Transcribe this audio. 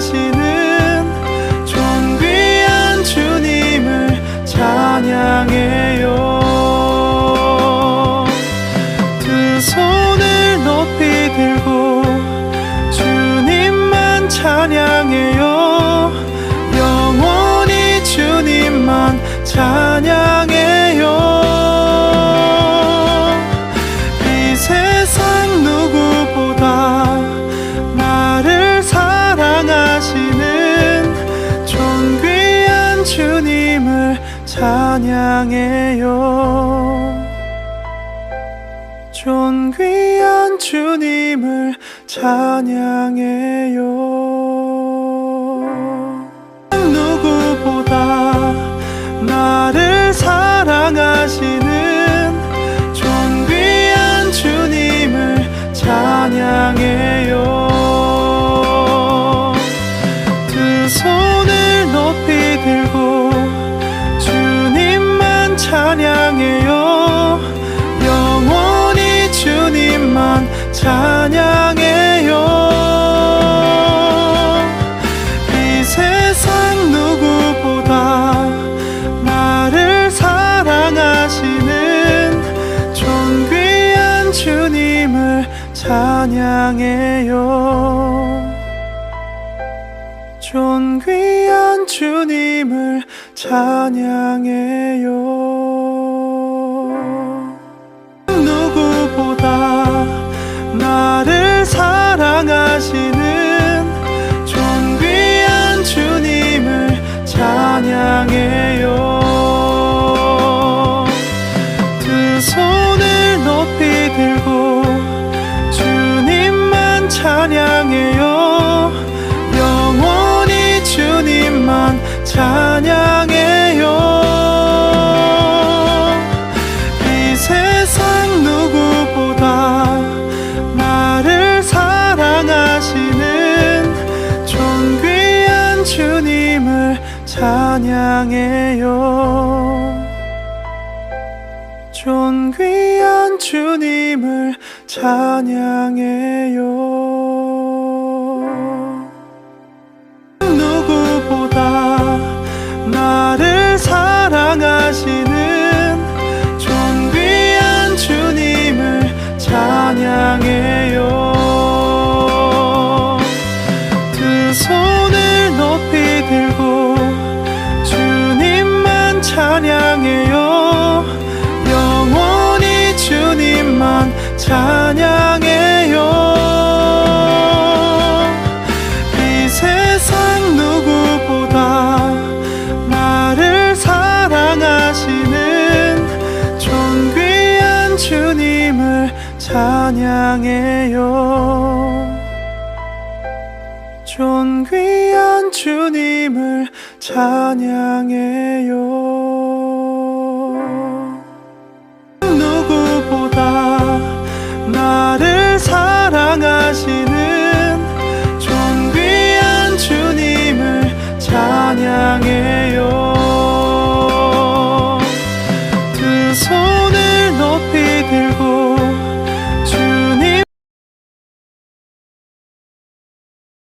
사랑하시는 존귀한 주님을 찬양해요. 두 손을 높이 들고 주님만 찬양해요. 영원히 주님만 찬양해요 찬양해요. 존귀한 주님을 찬양해요 찬양해요. 영원히 주님만 찬양해요. 이 세상 누구보다 나를 사랑하시는 존귀한 주님을 찬양해요. 존귀한 주님을 찬양해요 사랑하시는 존귀한 주님을 찬양해요. 두 손을 높이 들고 주님만 찬양해요. 영원히 주님만 찬양 사랑하시는 존귀한 주님을 찬양해요. 존귀한 주님을 찬양해요. 누구보다 나를 사랑하시는 존귀한 주님을 찬양해요 찬양해요. 이 세상 누구보다 나를 사랑하시는 존귀한 주님을 찬양해요. 존귀한 주님을 찬양해요 사